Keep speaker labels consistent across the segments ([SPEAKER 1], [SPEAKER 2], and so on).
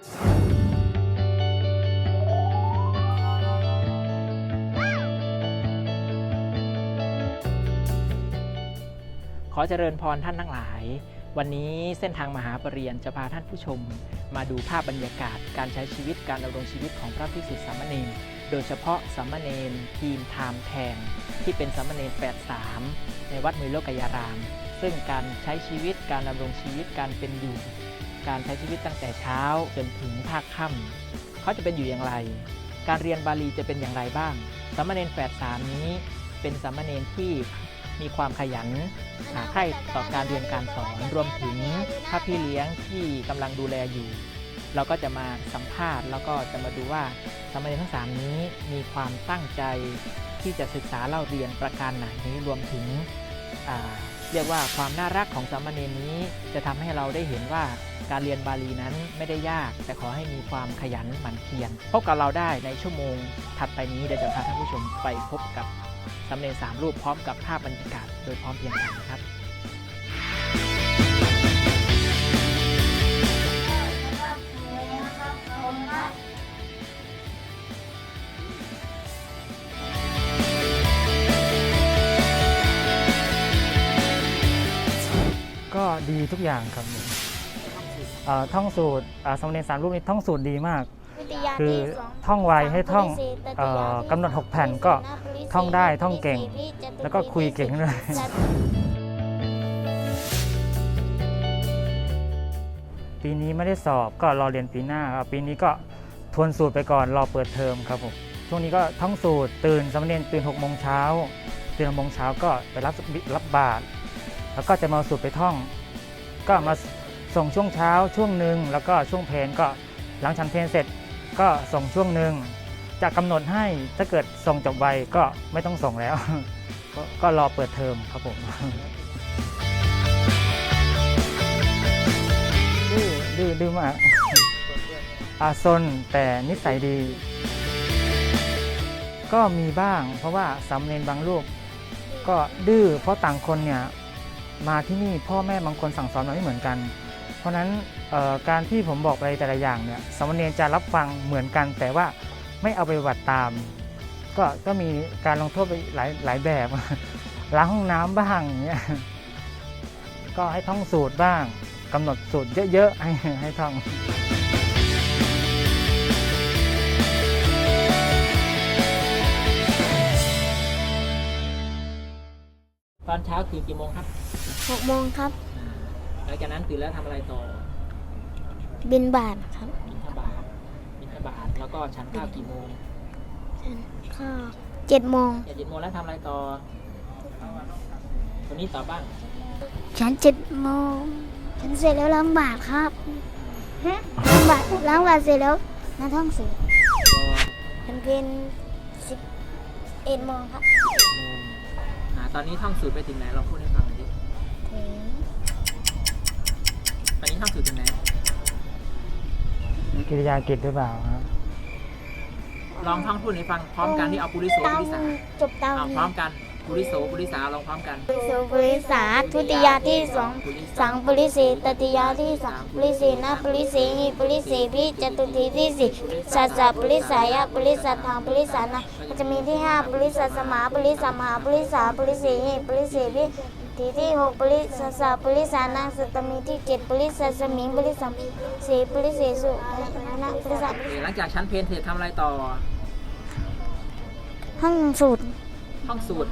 [SPEAKER 1] ขอเจริญพรท่านทั้งหลาย วันนี้เส้นทางมหาปรริญญาจะพาท่านผู้ชม มาดูภาพบรรยากาศการใช้ชีวิตการดำรงชีวิตของพระภิกษุสามเณรโดยเฉพาะสามเณรทีมไทม์แทงที่เป็นสามเณร83 ในวัดมือโลกยาราม ซึ่งการใช้ชีวิตการดำรงชีวิตการเป็นอยู่ การใช้ชีวิตตั้งแต่เช้าจนถึงภาคค่ำเขาจะเป็นอยู่อย่างไร การเรียนบาลีจะเป็นอย่างไรบ้างสามเณร83นี้ เป็นสามเณรที่มีความขยันหาใคร่ต่อการเรียนการสอนรวมถึงพระพี่เลี้ยงที่กำลังดูแลอยู่ เราก็จะมาสัมภาษณ์ แล้วก็จะมาดูว่าสามเณรทั้งสามนี้มีความตั้งใจที่จะศึกษาเล่าเรียนประการไหนรวมถึงเรียกว่าความน่ารักของสามเณรนี้จะทำให้เราได้เห็นว่า การเรียนบาลีนั้นไม่ได้ยาก แต่ขอให้มีความขยันหมั่นเพียรพบกับเราได้ในชั่วโมงถัดไปนี้เดี๋ยวจะพาท่านผู้ชมไปพบกับสำเร็จสามรูปพร้อมกับภาพบรรยากาศโดยพร้อมเพรียงกันนะครับ
[SPEAKER 2] ก็ดีทุกอย่างครับ ท่องสูตรอ่าสมเด็จสามรูปนี้ท่องสูตรดีมาก คือท่องไวให้ท่องเอ่อกำหนดหกแผ่นก็ท่องได้ท่องเก่ง แล้วก็คุยเก่งด้วยปีนี้ไม่ได้สอบก็รอเรียนปีหน้าครับปีนี้ก็ทวนสูตรไปก่อนรอเปิดเทอมครับผมช่วงนี้ก็ท่องสูตรตื่นสามเณรตื่น6กโมงเช้าตื่นหกโมงเช้าก็ไปรับรับบาตรแล้วก็จะมาเอาสูตรไปท่อง ก็มา ส่งช่วงเช้าช่วงหนึ่งแล้วก็ช่วงเพลนก็หลังฉันเพลนเสร็จก็ส่งช่วงหนึ่งจะกำหนดให้ถ้าเกิดส่งจบไวก็ไม่ต้องส่งแล้วก็ก็รอเปิดเทอมครับผมดื้อดื้อดื้อมากอาซนแต่นิสัยดี ก็มีบ้าง เพราะว่าสามเณรบางรูป ก็ดื้อเพราะต่างคนเนี่ยมาที่นี่พ่อแม่บางคนสั่งสอนมาไม่เหมือนกัน เพราะฉะนั้นเอ่อการที่ผมบอกไปแต่ละอย่างเนี่ยสามเณรจะรับฟังเหมือนกัน แต่ว่าไม่เอาไปปฏิบัติตาม ก็ก็มีการลงโทษไปหลายหลายแบบล้างห้องน้ำบ้างอย่างเงี้ยก็ให้ท่องสูตรบ้างกำหนดสูตรเยอะๆให้ให้ท่อง
[SPEAKER 1] ตอนเช้าตื่นกี่โมงครับ
[SPEAKER 3] หกโมงครับ
[SPEAKER 1] หลังจากนั้นตื่นแล้วทำอะไรต่อ
[SPEAKER 3] บินบาทครับ
[SPEAKER 1] บิณฑบาตบิณฑบาตแล้วก็ฉันข้าวกี่โมง
[SPEAKER 3] ฉันข้าวเจ็ดโมง
[SPEAKER 1] เจ็ดเจ็ดโมงแล้วทำอะไรต่อคนนี้ตอบบ้าง
[SPEAKER 3] ฉันเจ็ดโมงฉันเสร็จแล้วล้างบาทครับล้างบาทล้างบาทเสร็จแล้วมาท่องสูตร
[SPEAKER 1] รอ
[SPEAKER 3] ฉันเป็นสิบเอ็ดโมงครับ
[SPEAKER 1] โมงอ่าตอนนี้ท่องสูตรไปถึงไหนลองพูดให้ฟัง ตอนนี้ท่องสูตรถึงไหน
[SPEAKER 2] กิริยากิจหรือเปล่าครับ
[SPEAKER 1] ลองท่องพูดให้ฟังพร้อมกันที่เอาปุริโส
[SPEAKER 3] เตา
[SPEAKER 1] ปุริสา
[SPEAKER 3] จบเตา
[SPEAKER 1] เอาพร้อมกันปุริโสปุริสาลองพร้อมกัน
[SPEAKER 3] ปุริโสปุริสาทุติยาที่สองสังปุริสีตติยาที่สามปุริสีนาปุริสีหิปุริสีพิจตุทีที่สี่สัสสะปุริสายะปุริสัทธังปุริสานะมันจะมีที่ห้าปุริสัสสมาปุริสัมมาปุริสาปุริสีหิปุริสีพิ ทีที่หกปุริสัสสะปุริสานังสตมีที่เจ็ดปุริสัสสมิงปุริสัมสีปุริสีสุนะปุริสั
[SPEAKER 1] โอเคหลังจากชั้นเพลนเสร็จทำอะไรต่อ
[SPEAKER 3] ห้องสูตร
[SPEAKER 1] ท่องสูตร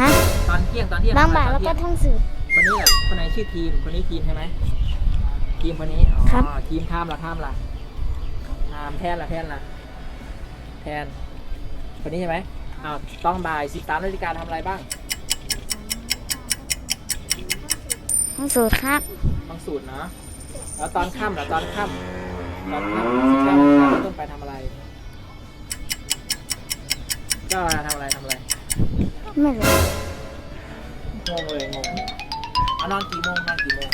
[SPEAKER 3] ฮะ
[SPEAKER 1] ตอนเที่ยงตอนเที่ยง
[SPEAKER 3] บาง
[SPEAKER 1] ทำ
[SPEAKER 3] บา
[SPEAKER 1] อะ
[SPEAKER 3] ท
[SPEAKER 1] ไร
[SPEAKER 3] แล้ว
[SPEAKER 1] ต
[SPEAKER 3] ก็
[SPEAKER 1] อนเที่ยง
[SPEAKER 3] ท่องสูตร
[SPEAKER 1] คนนี้แหละคนไหนชื่อทีม คนนี้ทีมใช่ไหม ทีมคนนี้ อ๋อ
[SPEAKER 3] ครับ
[SPEAKER 1] ทีมข้ามละข้ามละข้ามแทนละแทนละแทน คนนี้ใช่ไหมอ้าวต้องบ่ายสิบสามนาฬิกาทำอะไรบ้าง
[SPEAKER 3] บางสูตรครับ
[SPEAKER 1] บางสูตรเนาะแล้วตอนค่ำเหรอตอนค่ำตอนค่ำสิบเก้าโมงเป็ต้นไปทำอะไรก็ทำอะไรทำอะไร
[SPEAKER 3] ไม่รู้
[SPEAKER 1] งงเลยงงอนอนกี่โมงนอนกี่โมง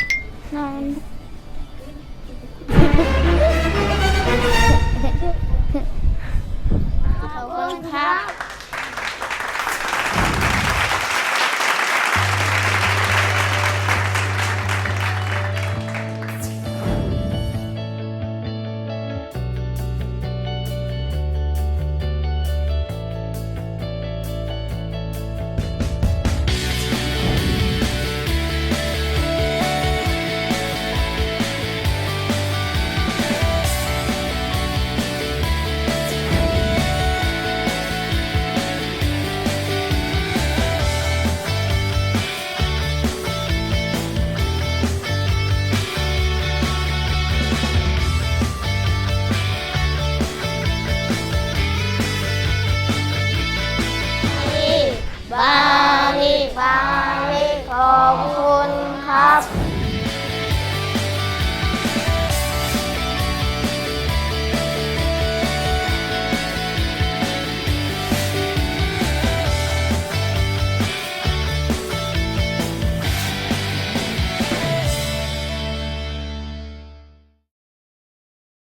[SPEAKER 3] นอนขอบคุครับ